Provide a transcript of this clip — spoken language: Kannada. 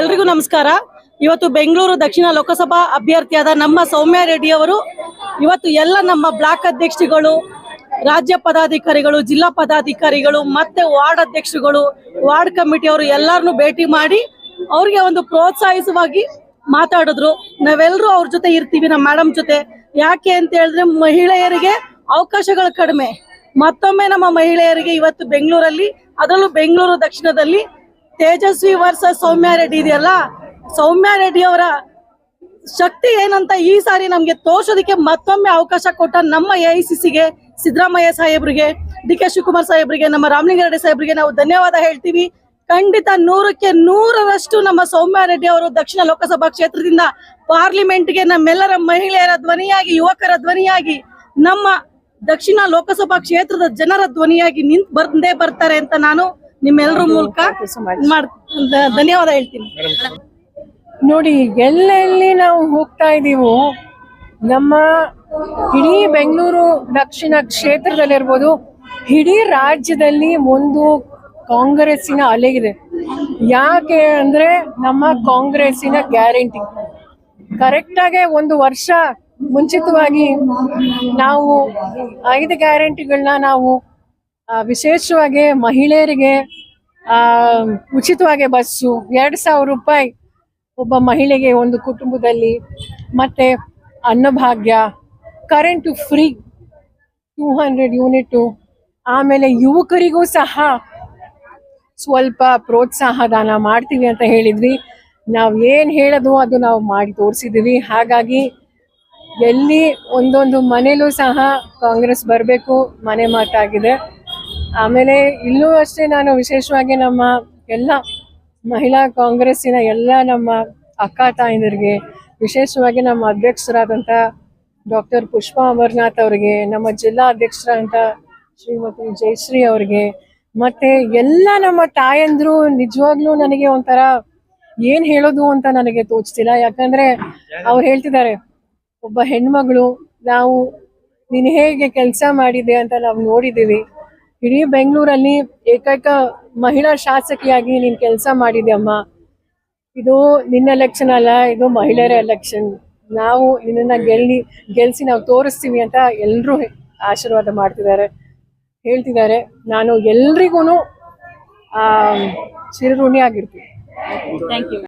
ಎಲ್ರಿಗೂ ನಮಸ್ಕಾರ. ಇವತ್ತು ಬೆಂಗಳೂರು ದಕ್ಷಿಣ ಲೋಕಸಭಾ ಅಭ್ಯರ್ಥಿಯಾದ ನಮ್ಮ ಸೌಮ್ಯ ರೆಡ್ಡಿ ಅವರು, ಇವತ್ತು ಎಲ್ಲ ನಮ್ಮ ಬ್ಲಾಕ್ ಅಧ್ಯಕ್ಷಗಳು, ರಾಜ್ಯ ಪದಾಧಿಕಾರಿಗಳು, ಜಿಲ್ಲಾ ಪದಾಧಿಕಾರಿಗಳು, ಮತ್ತೆ ವಾರ್ಡ್ ಅಧ್ಯಕ್ಷರುಗಳು, ವಾರ್ಡ್ ಕಮಿಟಿ ಅವರು ಎಲ್ಲರನ್ನು ಭೇಟಿ ಮಾಡಿ ಅವ್ರಿಗೆ ಒಂದು ಪ್ರೋತ್ಸಾಹಿಸುವಾಗಿ ಮಾತಾಡಿದ್ರು. ನಾವೆಲ್ಲರೂ ಅವ್ರ ಜೊತೆ ಇರ್ತೀವಿ, ನಮ್ಮ ಮೇಡಮ್ ಜೊತೆ. ಯಾಕೆ ಅಂತ ಹೇಳಿದ್ರೆ, ಮಹಿಳೆಯರಿಗೆ ಅವಕಾಶಗಳು ಕಡಿಮೆ. ಮತ್ತೊಮ್ಮೆ ನಮ್ಮ ಮಹಿಳೆಯರಿಗೆ ಇವತ್ತು ಬೆಂಗಳೂರಲ್ಲಿ, ಅದರಲ್ಲೂ ಬೆಂಗಳೂರು ದಕ್ಷಿಣದಲ್ಲಿ ತೇಜಸ್ವಿ ವರ್ಸಸ್ ಸೌಮ್ಯ ರೆಡ್ಡಿ ಇದೆಯಲ್ಲ, ಸೌಮ್ಯ ರೆಡ್ಡಿ ಅವರ ಶಕ್ತಿ ಏನಂತ ಈ ಸಾರಿ ನಮ್ಗೆ ತೋರ್ಸೋದಕ್ಕೆ ಮತ್ತೊಮ್ಮೆ ಅವಕಾಶ ಕೊಟ್ಟ ನಮ್ಮ ಎ ಐ ಸಿ ಸಿಗೆ ಸಿದ್ದರಾಮಯ್ಯ ಸಾಹೇಬ್ರಿಗೆ, ಡಿ ಕೆ ಶಿವಕುಮಾರ್ ಸಾಹೇಬ್ರಿಗೆ, ನಮ್ಮ ರಾಮಲಿಂಗಾರೆಡ್ಡಿ ಸಾಹೇಬ್ರಿಗೆ ನಾವು ಧನ್ಯವಾದ ಹೇಳ್ತೀವಿ. ಖಂಡಿತ ನೂರಕ್ಕೆ ನೂರರಷ್ಟು ನಮ್ಮ ಸೌಮ್ಯ ರೆಡ್ಡಿ ಅವರು ದಕ್ಷಿಣ ಲೋಕಸಭಾ ಕ್ಷೇತ್ರದಿಂದ ಪಾರ್ಲಿಮೆಂಟ್ಗೆ ನಮ್ಮೆಲ್ಲರ ಮಹಿಳೆಯರ ಧ್ವನಿಯಾಗಿ, ಯುವಕರ ಧ್ವನಿಯಾಗಿ, ನಮ್ಮ ದಕ್ಷಿಣ ಲೋಕಸಭಾ ಕ್ಷೇತ್ರದ ಜನರ ಧ್ವನಿಯಾಗಿ ನಿಂತ್ ಬಂದೇ ಬರ್ತಾರೆ ಅಂತ ನಾನು ನಿಮ್ಮೆಲ್ಲರ ಮೂಲಕ ಮಾಡ್ ಧನ್ಯವಾದ ಹೇಳ್ತೀನಿ. ನೋಡಿ ಎಲ್ಲೆಲ್ಲಿ ನಾವು ಹೋಗ್ತಾ ಇದೀವೋ ನಮ್ಮ ಇಡೀ ಬೆಂಗಳೂರು ದಕ್ಷಿಣ ಕ್ಷೇತ್ರದಲ್ಲಿರ್ಬೋದು ಇಡೀ ರಾಜ್ಯದಲ್ಲಿ ಒಂದು ಕಾಂಗ್ರೆಸ್ಸಿನ ಅಲೆಗಿದೆ. ಯಾಕೆ ಅಂದ್ರೆ ನಮ್ಮ ಕಾಂಗ್ರೆಸ್ಸಿನ ಗ್ಯಾರಂಟಿ. ಕರೆಕ್ಟಾಗೆ ಒಂದು ವರ್ಷ ಮುಂಚಿತವಾಗಿ ನಾವು ಐದು ಗ್ಯಾರಂಟಿಗಳನ್ನ ನಾವು ವಿಶೇಷವಾಗಿ ಮಹಿಳೆಯರಿಗೆ ಉಚಿತವಾಗಿ ಬಸ್ಸು, ಎರಡು ಸಾವಿರ ರೂಪಾಯಿ ಒಬ್ಬ ಮಹಿಳೆಗೆ ಒಂದು ಕುಟುಂಬದಲ್ಲಿ, ಮತ್ತೆ Annabhagya current free two hundred unit ಆಮೇಲೆ ಯುವಕರಿಗೂ ಸಹ ಸ್ವಲ್ಪ ಪ್ರೋತ್ಸಾಹ ದಾನ ಮಾಡ್ತೀವಿ ಅಂತ ಹೇಳಿದ್ವಿ. ನಾವು ಏನು ಹೇಳೋದು ಅದು ನಾವು ಮಾಡಿ ತೋರಿಸಿದ್ವಿ. ಹಾಗಾಗಿ ಎಲ್ಲಿ ಒಂದೊಂದು ಮನೇಲೂ ಸಹ ಕಾಂಗ್ರೆಸ್ ಬರಬೇಕು, ಮನೆ ಮಾತಾಗಿದೆ. ಆಮೇಲೆ ಇಲ್ಲೂ ಅಷ್ಟೇ ನಾನು ವಿಶೇಷವಾಗಿ ನಮ್ಮ ಎಲ್ಲ ಮಹಿಳಾ ಕಾಂಗ್ರೆಸ್ಸಿನ ಎಲ್ಲ ನಮ್ಮ ಅಕ್ಕ ತಾಯಂದಿರಿಗೆ, ವಿಶೇಷವಾಗಿ ನಮ್ಮ ಅಧ್ಯಕ್ಷರಾದಂಥ ಡಾಕ್ಟರ್ ಪುಷ್ಪಾ ಅಮರ್ನಾಥ್ ಅವರಿಗೆ, ನಮ್ಮ ಜಿಲ್ಲಾ ಅಧ್ಯಕ್ಷರಾದಂಥ ಶ್ರೀಮತಿ ಜಯಶ್ರೀ ಅವರಿಗೆ, ಮತ್ತೆ ಎಲ್ಲ ನಮ್ಮ ತಾಯಂದ್ರು ನಿಜವಾಗ್ಲೂ ನನಗೆ ಒಂಥರ ಏನ್ ಹೇಳೋದು ಅಂತ ನನಗೆ ತೋಚ್ತಿಲ್ಲ. ಯಾಕಂದ್ರೆ ಅವ್ರು ಹೇಳ್ತಿದ್ದಾರೆ, ಒಬ್ಬ ಹೆಣ್ಮಗಳು, ನಾವು ನೀನು ಹೇಗೆ ಕೆಲಸ ಮಾಡಿದೆ ಅಂತ ನಾವು ನೋಡಿದ್ದೀವಿ. ಇಡೀ ಬೆಂಗಳೂರಲ್ಲಿ ಏಕೈಕ ಮಹಿಳಾ ಶಾಸಕಿಯಾಗಿ ನೀನು ಕೆಲಸ ಮಾಡಿದೆ ಅಮ್ಮ? ಇದು ನಿನ್ನ ಎಲೆಕ್ಷನ್ ಅಲ್ಲ, ಇದು ಮಹಿಳೆಯರ ಎಲೆಕ್ಷನ್ ನಾವು ನಿನ್ನನ್ನು ಗೆಲ್ಲಿ, ಗೆಲ್ಸಿ ನಾವು ತೋರಿಸ್ತೀವಿ ಅಂತ ಎಲ್ಲರೂ ಆಶೀರ್ವಾದ ಮಾಡ್ತಿದ್ದಾರೆ, ಹೇಳ್ತಿದ್ದಾರೆ. ನಾನು ಎಲ್ರಿಗೂ ಚಿರಋಣಿ ಆಗಿರ್ತೀನಿ ಥ್ಯಾಂಕ್ ಯು